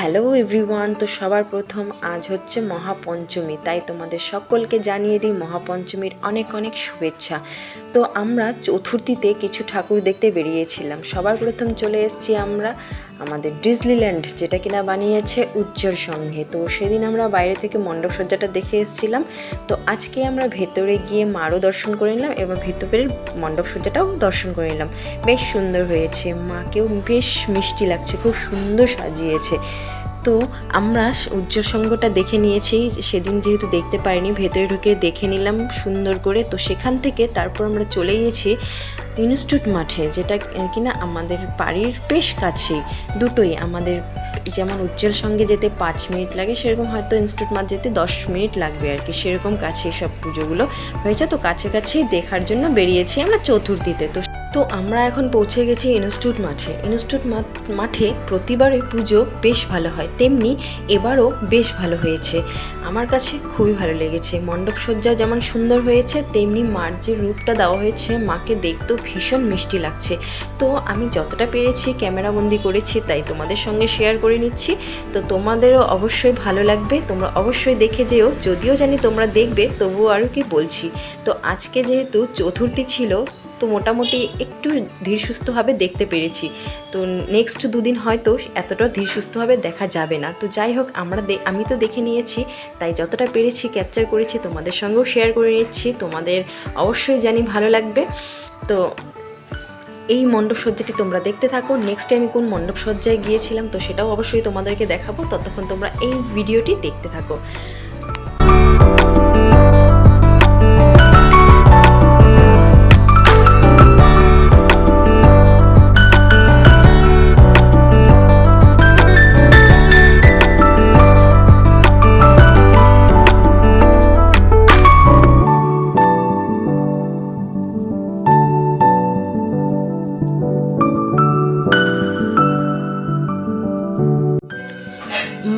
Hello everyone, তো সবার প্রথম আজ হচ্ছে মহাপঞ্চমী, তাই তোমাদের সকলকে জানিয়ে দিই মহাপঞ্চমীর অনেক অনেক শুভেচ্ছা। তো আমরা চতুর্থীতে কিছু ঠাকুর দেখতে বেরিয়েছিলাম। সবার প্রথম চলে এসেছি আমরা আমাদের ডিজনিল্যান্ড, যেটা কিনা বানিয়েছে উজ্জ্বল সঙ্গে তো সেদিন আমরা বাইরে থেকে মণ্ডপ সজ্জাটা দেখে এসেছিলাম। তো আজকে আমরা ভেতরে গিয়ে মারও দর্শন করে নিলাম এবং ভেতরের মণ্ডপ সজ্জাটাও দর্শন করে নিলাম। বেশ সুন্দর হয়েছে। মাকেও বেশ মিষ্টি লাগছে, খুব সুন্দর সাজিয়েছে। তো আমরা উজ্জ্বল সঙ্গটা দেখে নিয়েছি, সেদিন যেহেতু দেখতে পারিনি, ভেতরে ঢুকে দেখে নিলাম সুন্দর করে। তো সেখান থেকে তারপর আমরা চলে গিয়েছি ইনস্টিটিউট মাঠে, যেটা কিনা আমাদের বাড়ির বেশ কাছেই। দুটোই আমাদের যেমন উজ্জ্বল সঙ্গে যেতে পাঁচ মিনিট লাগে, সেরকম হয়তো ইনস্টিটিউট মাঠ যেতে দশ মিনিট লাগবে আর কি, সেরকম কাছে সব পুজোগুলো হয়েছে। তো কাছে কাছেই দেখার জন্য বেরিয়েছি আমরা চতুর্থীতে তো তো আমরা এখন পৌঁছে গেছি ইনস্টিটিউট মাঠে। ইনস্টিটিউট মাঠে প্রতিবারই পুজো বেশ ভালো হয়। তেমনি এবারও বেশ ভালো হয়েছে। আমার কাছে খুবই ভালো লেগেছে। মণ্ডপ সজ্জাও যেমন সুন্দর হয়েছে, তেমনি মার যে রূপটা দেওয়া হয়েছে, মাকে দেখতেও ভীষণ মিষ্টি লাগছে। তো আমি যতটা পেরেছি ক্যামেরাবন্দি করেছি, তাই তোমাদের সঙ্গে শেয়ার করে নিচ্ছি। তো তোমাদেরও অবশ্যই ভালো লাগবে। তোমরা অবশ্যই দেখে যেও। যদিও জানি তোমরা দেখবে, তবুও আরও কি বলছি। তো আজকে যেহেতু চতুর্থী ছিল তো মোটামুটি একটু ধীর সুস্থভাবে দেখতে পেরেছি। তো নেক্সট দুদিন হয়তো এতটা ধীর সুস্থভাবে দেখা যাবে না। তো যাই হোক, আমরা আমি তো দেখে নিয়েছি, তাই যতটা পেরেছি ক্যাপচার করেছি, তোমাদের সঙ্গেও শেয়ার করে নিচ্ছি। তোমাদের অবশ্যই জানি ভালো লাগবে। তো এই মণ্ডপ সজ্জাটি তোমরা দেখতে থাকো। নেক্সটে আমি কোন মণ্ডপ সজ্জায় গিয়েছিলাম, তো সেটাও অবশ্যই তোমাদেরকে দেখাবো। ততক্ষণ তোমরা এই ভিডিওটি দেখতে থাকো।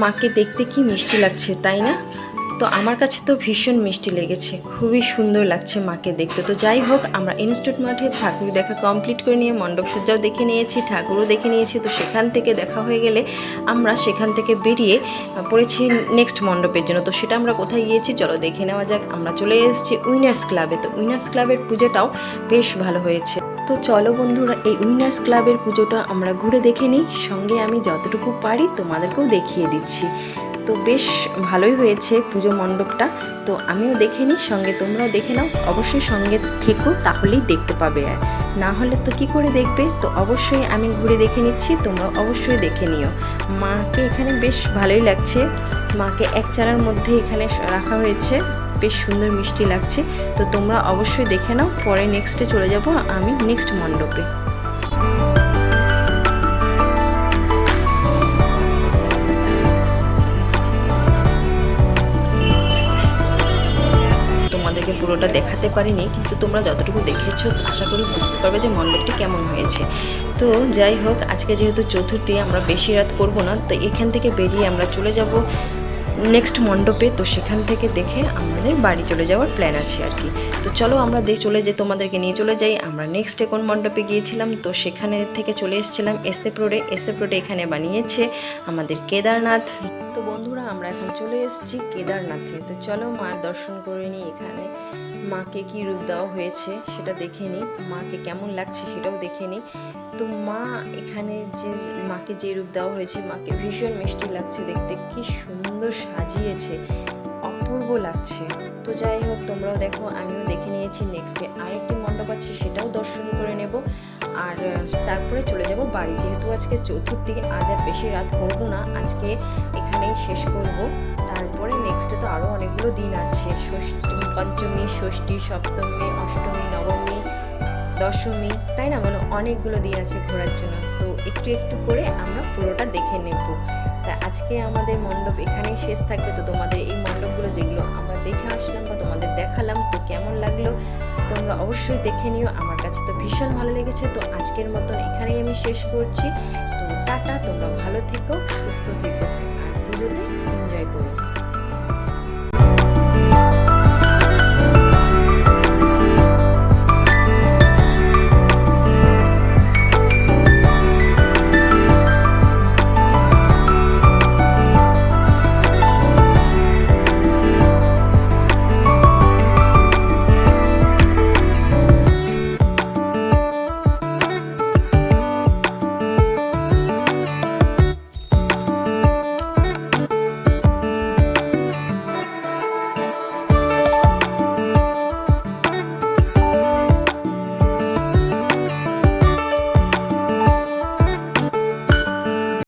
মাকে দেখতে কি মিষ্টি লাগছে, তাই না? তো আমার কাছে তো ভীষণ মিষ্টি লেগেছে, খুবই সুন্দর লাগছে মাকে দেখতে। তো যাই হোক, আমরা ইনস্টিটিউট মাঠে ঠাকুর দেখা কমপ্লিট করে নিয়ে মণ্ডপ সজ্জাও দেখে নিয়েছি, ঠাকুরও দেখে নিয়েছি। তো সেখান থেকে দেখা হয়ে গেলে আমরা সেখান থেকে বেরিয়ে পড়েছি নেক্সট মণ্ডপের জন্য। তো সেটা আমরা কোথায় গিয়েছি, চলো দেখে নেওয়া যাক। আমরা চলে এসেছি উইনার্স ক্লাবে। তো উইনার্স ক্লাবের পুজোটাও বেশ ভালো হয়েছে। তো চলো বন্ধুরা, এই উইনার্স ক্লাবের পুজোটা আমরা ঘুরে দেখে নিই। সঙ্গে আমি যতটুকু পারি তোমাদেরকেও দেখিয়ে দিচ্ছি। তো বেশ ভালোই হয়েছে পুজো মণ্ডপটা। তো আমিও দেখে নিই, সঙ্গে তোমরাও দেখে নাও। অবশ্যই সঙ্গে থেকো, তাহলেই দেখতে পাবে। আর না হলে তো কি করে দেখবে? তো অবশ্যই আমি ঘুরে দেখে নিচ্ছি, তোমরা অবশ্যই দেখে নিও। মাকে এখানে বেশ ভালোই লাগছে। মাকে এক চারার মধ্যে এখানে রাখা হয়েছে। বেশ সুন্দর মিষ্টি লাগছে। তো তোমরা অবশ্যই দেখে নাও, পরে নেক্সটে চলে যাব আমি নেক্সট মণ্ডপে। তোমাদেরকে পুরোটা দেখাতে পারিনি, কিন্তু তোমরা যতটুকু দেখেছ, আশা করি বুঝতে পারবে যে মণ্ডপটি কেমন হয়েছে। তো যাই হোক, আজকে যেহেতু চতুর্থী, আমরা বেশি রাত করব না, তো এখান থেকে বেরিয়ে আমরা চলে যাব নেক্সট মণ্ডপে, তো সেখান থেকে দেখে আমাদের বাড়ি চলে যাওয়ার প্ল্যান আছে আর কি। তো চলো আমরা দেখ চলে যাই, তোমাদেরকে নিয়ে চলে যাই। আমরা নেক্সট কোন মণ্ডপে গিয়েছিলাম? তো সেখানে থেকে চলে এসেছিলাম এসএফ রোডে এসএফ রোডে এখানে বানিয়েছে আমাদের কেদারনাথ। বন্ধুরা, আমরা এখন চলে এসেছি কেদারনাথে। তো চলো মার দর্শন করে নিই এখানে। মাকে কি রূপ দেওয়া হয়েছে সেটা দেখে নিই। মাকে কেমন লাগছে সেটাও দেখে নিই। তো মা এখানে যে, মাকে যে রূপ দেওয়া হয়েছে, মাকে ভীষণ মিষ্টি লাগছে দেখতে। কি সুন্দর সাজিয়েছে, অপূর্ব লাগছে। তো যাই হোক, তোমরাও দেখো, আমিও দেখে নিয়েছি নেক্সটে আরেকটি মণ্ডপ আছে, সেটাও দর্শন করে নেব। আর, তারপরে চলে যাব বাড়ি। যেহেতু আজকে চতুর্থী আজ আর বেশি রাত করব না, আজকে এখানেই শেষ করব। তারপরে নেক্সটে তো আরও অনেকগুলো দিন আছে। ষষ্ঠী, পঞ্চমী, ষষ্ঠী, সপ্তমী, অষ্টমী, নবমী, দশমী, তাই না? মানে অনেকগুলো দিন আছে ঘোরার জন্য। তো একটু একটু করে আমরা পুরোটা দেখে নেব। তা আজকে আমাদের মণ্ডপ এখানেই শেষ থাকবে। তো তোমাদের এই মণ্ডপগুলো যেগুলো আমরা দেখে আসলাম বা তোমাদের দেখালাম, তো কেমন লাগল তোমরা অবশ্যই দেখে নিও। আমার কাছে তো ভীষণ ভালো লেগেছে। তো আজকের মতন এখানেই আমি শেষ করছি। তো টাটা, তোমরা ভালো থেকো, সুস্থ থেকো, আর পুজোতে এনজয় করো।